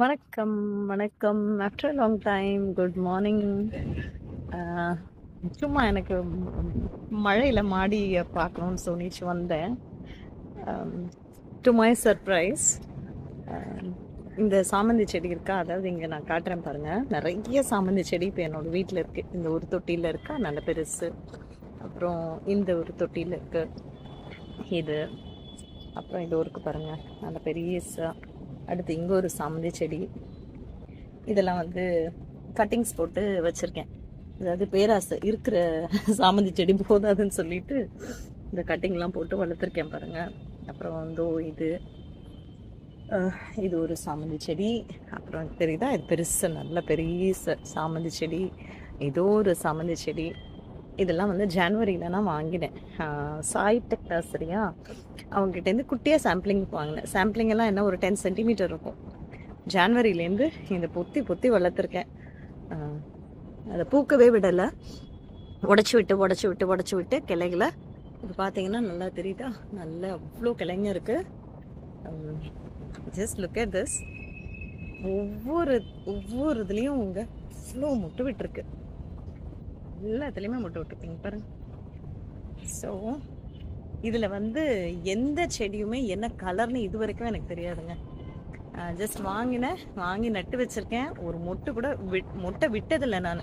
வணக்கம் வணக்கம். After long time good morning சும்மா எனக்கு மழையில் மாடியை பார்க்கணுன்னு சொல்லிச்சு வந்தேன். டு மை சர்ப்ரைஸ் இந்த சாமந்தி செடி இருக்கா? அதாவது இங்கே நான் காட்டுறேன் பாருங்கள் நிறைய சாமந்தி செடி இப்போ என்னோடய வீட்டில் இருக்குது இந்த ஒரு தொட்டியில் இருக்கா? நல்ல பெருசு. அப்புறம் இந்த ஒரு தொட்டியில் இருக்குது இது. அப்புறம் இது ஊருக்கு பாருங்கள் நல்ல பெரியசாக அடுத்து இங்கே ஒரு சாமந்தி செடி. இதெல்லாம் வந்து கட்டிங்ஸ் போட்டு வச்சுருக்கேன். அதாவது பேராசை இருக்கிற சாமந்தி செடி போதாதுன்னு சொல்லிட்டு இந்த கட்டிங்லாம் போட்டு வளர்த்துருக்கேன் பாருங்கள் அப்புறம் வந்து இது இது ஒரு சாமந்தி செடி. அப்புறம் தெரியுதா? இது பெருசு நல்ல பெரிய சாமந்தி செடி. ஏதோ ஒரு சாமந்தி செடி. இதெல்லாம் வந்து ஜான்வரியில் நான் வாங்கினேன். சாய் டெக் நர்சரியா? அவங்ககிட்டேருந்து குட்டியாக சாம்பிளிங் வாங்கினேன். சாம்பிளிங் எல்லாம் என்ன ஒரு டென் சென்டிமீட்டர் இருக்கும். ஜான்வரியிலேருந்து இந்த பொத்தி பொத்தி வளர்த்துருக்கேன். அதை பூக்கவே விடலை. உடச்சி விட்டு உடச்சி விட்டு உடச்சி விட்டு கிளைகளை இது பார்த்தீங்கன்னா நல்லா தெரியுதா? நல்லா அவ்வளோ கிளைங்க இருக்குது ஜஸ்ட் லுக் அட் திஸ் ஒவ்வொரு ஒவ்வொரு இதுலேயும் உங்கள் அவ்வளோ முட்டு விட்டுருக்கு. எல்லாத்துலேயுமே முட்டை விட்டுருப்பீங்க பாருங்க. ஸோ இதில் வந்து எந்த செடியுமே என்ன கலர்னு இது வரைக்கும் எனக்கு தெரியாதுங்க. ஜஸ்ட் வாங்கினேன் வாங்கி நட்டு வச்சுருக்கேன். ஒரு மொட்டு கூட விட் மொட்டை விட்டதில்லை நான்.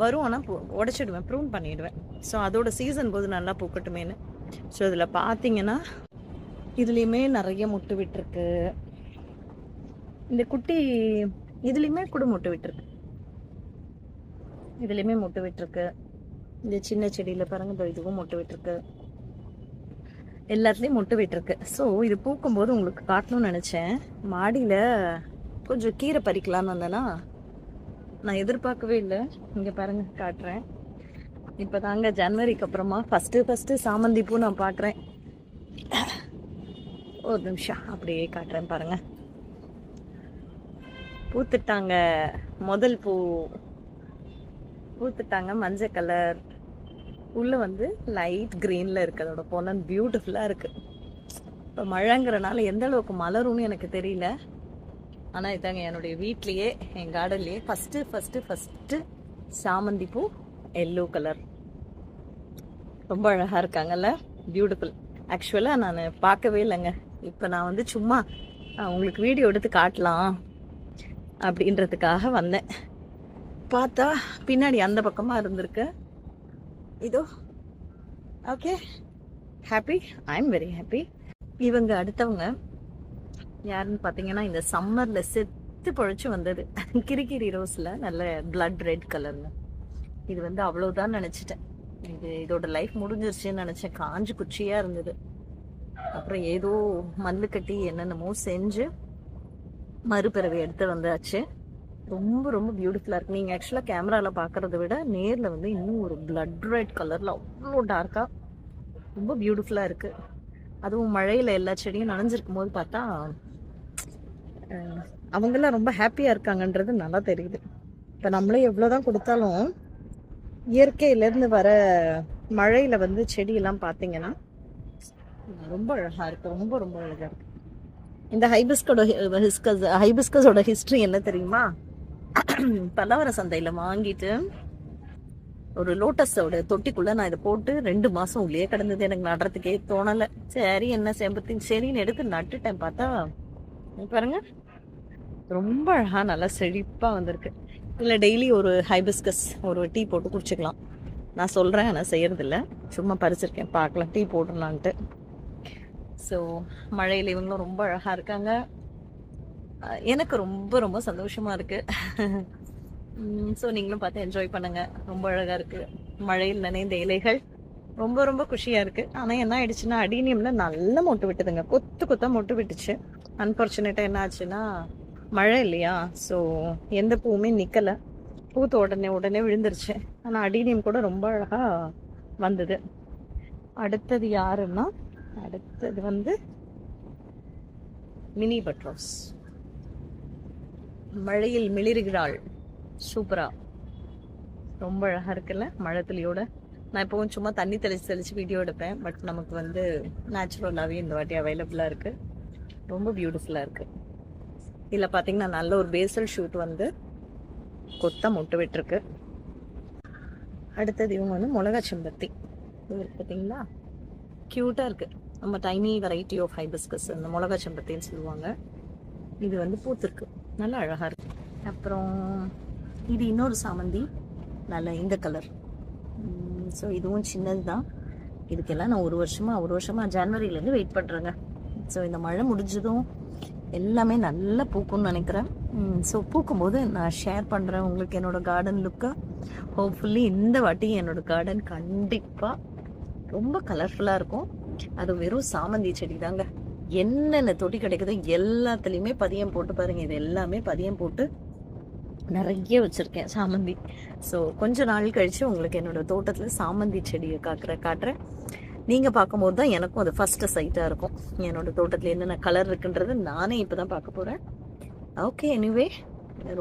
வரும் ஆனால் உடச்சிடுவேன் ப்ரூன் பண்ணிடுவேன். ஸோ அதோட சீசன் போது நல்லா பூக்கட்டுமேனு ஸோ இதில் பார்த்தீங்கன்னா இதுலேயுமே நிறைய முட்டு விட்டுருக்கு. இந்த குட்டி இதுலேயுமே கூட முட்டு விட்டுருக்கு. இதுலேயுமே முட்டு விட்டுருக்கு இந்த சின்ன செடியில் பாருங்கள் இதோ இதுவும் முட்டு விட்டுருக்கு எல்லாத்துலேயும் முட்டு விட்டுருக்கு ஸோ இது பூக்கும்போது உங்களுக்கு காட்டணும்னு நினச்சேன். மாடியில் கொஞ்சம் கீரை பறிக்கலான்னு வந்தேன்னா நான் எதிர்பார்க்கவே இல்லை. இங்கே பாருங்கள் காட்டுறேன். இப்போ தாங்க ஜனவரிக்கு அப்புறமா ஃபஸ்ட்டு ஃபஸ்ட்டு சாமந்தி பூ நான் பார்க்குறேன் ஒரு நிமிஷம் அப்படியே காட்டுறேன் பாருங்கள் பூத்துட்டாங்க முதல் பூ. பூத்துட்டாங்க மஞ்சள் கலர் உள்ளே வந்து லைட் க்ரீனில் இருக்கு. அதோட பொன்னன் பியூட்டிஃபுல்லாக இருக்குது இப்போ மழைங்கிறனால எந்த அளவுக்கு மலரும்னு எனக்கு தெரியல. ஆனால் இதாங்க என்னுடைய வீட்லேயே என் கார்டன்லேயே ஃபஸ்ட்டு ஃபஸ்ட்டு ஃபஸ்ட்டு சாமந்தி பூ எல்லோ கலர் ரொம்ப அழகாக இருக்காங்கல்ல? பியூட்டிஃபுல் ஆக்சுவலாக நான் பார்க்கவே இல்லைங்க. இப்போ நான் வந்து சும்மா உங்களுக்கு வீடியோ எடுத்து காட்டலாம் அப்படின்றதுக்காக வந்தேன். பார்த்தா பின்னாடி அந்த பக்கமாக இருந்திருக்கு. இதோ. Okay happy I am very happy இவங்க அடுத்தவங்க யாருன்னு பார்த்தீங்கன்னா இந்த சம்மரில் செத்து பொழைச்சி வந்தது. கிரிக்கிரி ரோஸில் நல்ல பிளட் ரெட் கலருங்க இது வந்து அவ்வளோதான் நினச்சிட்டேன். இது இதோட லைஃப் முடிஞ்சிருச்சுன்னு நினச்சேன். காஞ்சு குச்சியாக இருந்தது. அப்புறம் ஏதோ மல்லு கட்டி என்னென்னமோ செஞ்சு மறுபிறவை எடுத்து வந்தாச்சு. ரொம்ப ரொம்ப பியூட்டிஃபுல்லாக இருக்கு. நீங்கள் ஆக்சுவலாக கேமராவில் பார்க்குறத விட நேரில் வந்து இன்னும் ஒரு பிளட் ரெட் கலரில் அவ்வளோ டார்க்காக ரொம்ப பியூட்டிஃபுல்லாக இருக்குது அதுவும் மழையில் எல்லா செடியும் நனைஞ்சிருக்கும் போது பார்த்தா அவங்கெல்லாம் ரொம்ப ஹாப்பியாக இருக்காங்கன்றது நல்லா தெரியுது. இப்போ நம்மளே எவ்வளோ தான் கொடுத்தாலும் இயற்கையிலேருந்து வர மழையில் வந்து செடியெல்லாம் பார்த்தீங்கன்னா ரொம்ப அழகாக இருக்குது ரொம்ப ரொம்ப அழகாக இருக்குது இந்த ஹைபிஸ்கோட ஹிஸ்கஸ் ஹைபிஸ்கஸோட ஹிஸ்ட்ரி என்ன தெரியுமா? பல்லவர சந்தையில் வாங்கிட்டு ஒரு லோட்டஸோட தொட்டிக்குள்ள நான் இதை போட்டு ரெண்டு மாசம் உள்ளே கிடந்தது. எனக்கு நடுறதுக்கே தோணலை. சரி என்ன செம்பத்தி சரின்னு எடுத்து நட்டுட்டேன். பார்த்தா பாருங்க. ரொம்ப அழகா நல்லா செழிப்பா வந்திருக்கு. இல்லை டெய்லி ஒரு ஹைபிஸ்கஸ் ஒரு டீ போட்டு குடிச்சுக்கலாம். நான் சொல்கிறேன் ஆனால் செய்யறதில்ல. சும்மா பறிச்சிருக்கேன். பார்க்கலாம். டீ போட்டுடலான்ட்டு ஸோ மழையில் இவங்களும் ரொம்ப அழகாக இருக்காங்க. எனக்கு ரொம்ப ரொம்ப சந்தோஷமா இருக்கு. ஸோ நீங்களும் பார்த்து என்ஜாய் பண்ணுங்க. ரொம்ப அழகா இருக்கு. மழையில் நினைந்த இலைகள். ரொம்ப ரொம்ப குஷியா இருக்கு. ஆனால் என்ன ஆயிடுச்சுன்னா அடீனியம்ல நல்ல மொட்டு விட்டுதுங்க. கொத்து கொத்தா மொட்டு விட்டுச்சு. அன்பார்ச்சுனேட்டா என்ன ஆச்சுன்னா மழை இல்லையா? ஸோ எந்த பூவுமே நிற்கலை பூத்த உடனே உடனே விழுந்துருச்சு. ஆனால் அடீனியம் கூட ரொம்ப அழகா வந்தது. அடுத்தது யாருன்னா அடுத்தது வந்து மினி பட்ரோஸ் மழையில் மிளிருகிறாள். சூப்பரா. ரொம்ப அழகா இருக்குல்ல மழை துளியோட நான் இப்போவும் சும்மா தண்ணி தெளிச்சு தெளிச்சு வீடியோ எடுப்பேன். பட் நமக்கு வந்து நேச்சுரலாகவே இந்த வாட்டி அவைலபிளாக இருக்கு. ரொம்ப பியூட்டிஃபுல்லாக இருக்கு. இதில் பார்த்தீங்கன்னா நல்ல ஒரு பேசல் ஷூட் வந்து கொத்த முட்டு விட்டுருக்கு. அடுத்தது இவங்க வந்து மிளகா செம்பருத்தி. இது பார்த்தீங்களா க்யூட்டாக இருக்குது நம்ம டைனி வெரைட்டி ஆஃப் ஹைபிஸ்கஸ் இந்த மிளகா செம்பருத்தின்னு சொல்லுவாங்க. இது வந்து பூத்திருக்கு. நல்லா அழகாக இருக்கு. அப்புறம் இது இன்னொரு சாமந்தி. நல்ல இந்த கலர் ஸோ இதுவும் சின்னது தான் இதுக்கெல்லாம் நான் ஒரு வருஷமாக ஒரு வருஷமாக ஜான்வரியிலேருந்து வெயிட் பண்ணுறேங்க ஸோ இந்த மழை முடிஞ்சதும் எல்லாமே நல்லா பூக்கும்னு நினைக்கிறேன். ஸோ பூக்கும்போது நான் ஷேர் பண்ணுறேன் உங்களுக்கு என்னோட கார்டன் லுக்கை ஹோப்ஃபுல்லி இந்த வாட்டி என்னோட கார்டன் கண்டிப்பாக ரொம்ப கலர்ஃபுல்லாக இருக்கும். அது வெறும் சாமந்தி செடி தாங்க என்னென்ன தொட்டி கிடைக்குதோ எல்லாத்துலேயுமே பதியம் போட்டு பாருங்க. இது எல்லாமே பதியம் போட்டு நிறைய வச்சுருக்கேன் சாமந்தி. ஸோ கொஞ்ச நாள் கழித்து உங்களுக்கு என்னோடய தோட்டத்தில் சாமந்தி செடியை காக்கிற காட்டுறேன். நீங்கள் பார்க்கும்போது தான் எனக்கும் அது ஃபஸ்ட்டு சைட்டாக இருக்கும். என்னோட தோட்டத்தில் என்னென்ன கலர் இருக்குன்றது நானே இப்போ தான் பார்க்க போகிறேன் ஓகே எனிவே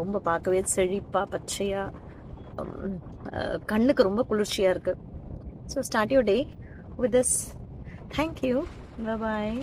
ரொம்ப பார்க்கவே செழிப்பாக பச்சையாக um, கண்ணுக்கு ரொம்ப குளிர்ச்சியாக இருக்குது so start you day with this thank you bye